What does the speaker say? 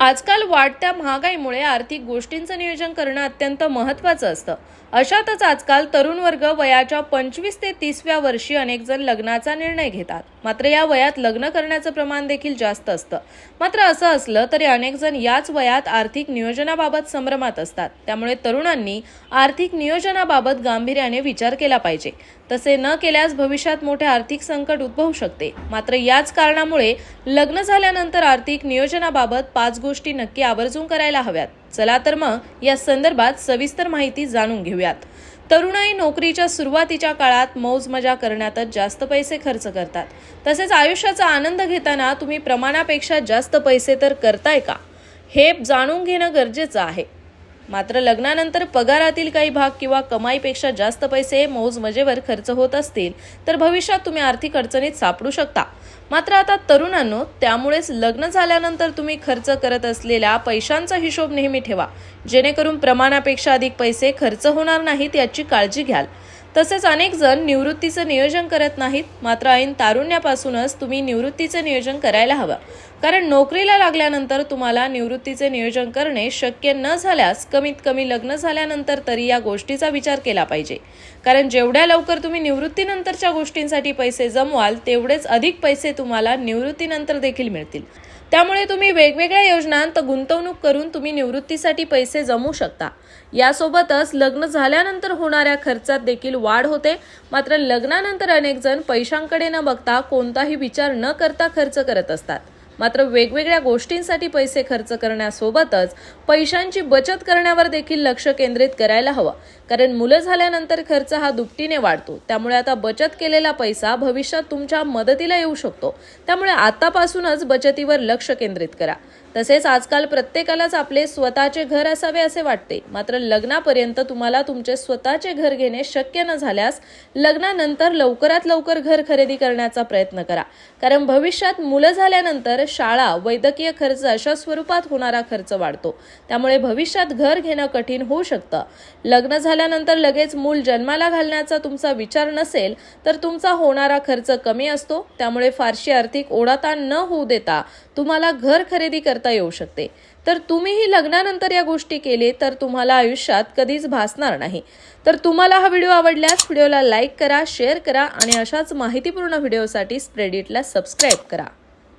आजकाल वाढत्या महागाईमुळे आर्थिक गोष्टींचं नियोजन करणं अत्यंत महत्त्वाचं असतं. अशातच आजकाल तरुण वर्ग वयाच्या पंचवीस ते तीसव्या वर्षी अनेक जण लग्नाचा निर्णय घेतात. मात्र या वयात लग्न करण्याचं प्रमाण देखील जास्त असतं. मात्र असं असलं तरी अनेक जण याच वयात आर्थिक नियोजनाबाबत संभ्रमात असतात. त्यामुळे तरुणांनी आर्थिक नियोजनाबाबत गांभीर्याने विचार केला पाहिजे. तसे न केल्यास भविष्यात मोठे आर्थिक संकट उद्भवू शकते. मात्र याच कारणामुळे लग्न झाल्यानंतर आर्थिक नियोजनाबाबत पाच गोष्टी नक्की आवर्जून करायला हव्यात. चला तर मग या संदर्भात सविस्तर माहिती जाणून घेऊयात. तरुणाई नोकरीच्या सुरुवातीच्या काळात मौज मजा करण्यातच जास्त पैसे खर्च करतात. तसेच आयुष्याचा आनंद घेताना तुम्ही प्रमाणापेक्षा जास्त पैसे तर करताय का? हे जाणून घेणं गरजेचं आहे. मात्र लग्नानंतर पगारातील काही भाग किंवा कमाईपेक्षा जास्त पैसे मौज मजेवर खर्च होत असतील तर भविष्यात तुम्ही आर्थिक अडचणीत सापडू शकता. मात्र आता तरुणांनो त्यामुळेच लग्न झाल्यानंतर तुम्ही खर्च करत असलेल्या पैशांचा हिशोब नेहमी ठेवा. जेणेकरून प्रमाणापेक्षा अधिक पैसे खर्च होणार नाहीत याची काळजी घ्याल. तसेच अनेक जण निवृत्तीचं नियोजन करत नाहीत. मात्र ऐन तारुण्यापासूनच तुम्ही निवृत्तीचं नियोजन करायला हवं. कारण नोकरीला लागल्यानंतर तुम्हाला निवृत्तीचे नियोजन करणे शक्य न झाल्यास कमीत कमी लग्न झाल्यानंतर तरी या गोष्टीचा विचार केला पाहिजे. कारण जेवढ्या लवकर तुम्ही निवृत्तीनंतरच्या गोष्टींसाठी पैसे जमवाल तेवढेच अधिक पैसे तुम्हाला निवृत्तीनंतर देखील मिळतील. त्यामुळे तुम्ही वेगवेगळ्या योजनांत गुंतवणूक करून तुम्ही निवृत्तीसाठी पैसे जमवू शकता. यासोबतच लग्न झाल्यानंतर होणाऱ्या खर्चात देखील वाढ होते. मात्र लग्नानंतर अनेक जण पैशांकडे न बघता कोणताही विचार न करता खर्च करत असतात. मात्र वेगवेगळ्या गोष्टींसाठी पैसे खर्च करण्यासोबतच पैशांची बचत करण्यावर देखील लक्ष केंद्रित करायला हवं. कारण मुलं झाल्यानंतर खर्च हा दुपटीने वाढतो. त्यामुळे आता बचत केलेला पैसा भविष्यात तुमच्या मदतीला येऊ शकतो. त्यामुळे आतापासूनच बचतीवर लक्ष केंद्रित करा. तसेच आजकाल प्रत्येकालाच आपले स्वतःचे घर असावे असे वाटते. मात्र लग्नापर्यंत तुम्हाला तुमचे स्वतःचे घर घेणे शक्य न झाल्यास लग्नानंतर लवकरात लवकर घर खरेदी करण्याचा प्रयत्न करा. कारण भविष्यात मुलं झाल्यानंतर शाळा वैद्यकीय खर्च अशा स्वरूपात होणारा खर्च वाढतो. त्यामुळे भविष्यात घर घेणं कठीण होऊ शकतं. लग्न झालं झाल्यानंतर लगेच मूल जन्माला घालण्याचा तुमचा विचार नसेल तर तुमचा होणारा खर्च कमी असतो. त्यामुळे फारशी आर्थिक ओढाताण न होऊ देता तुम्हाला घर खरेदी करता येऊ शकते. तर तुम्हीही लग्नानंतर या गोष्टी केले तर तुम्हाला आयुष्यात कधीच भासणार नाही. तर तुम्हाला हा व्हिडिओ आवडल्यास व्हिडिओला लाईक करा शेअर करा आणि अशाच माहितीपूर्ण व्हिडिओसाठी स्प्रेडिटला सबस्क्राईब करा.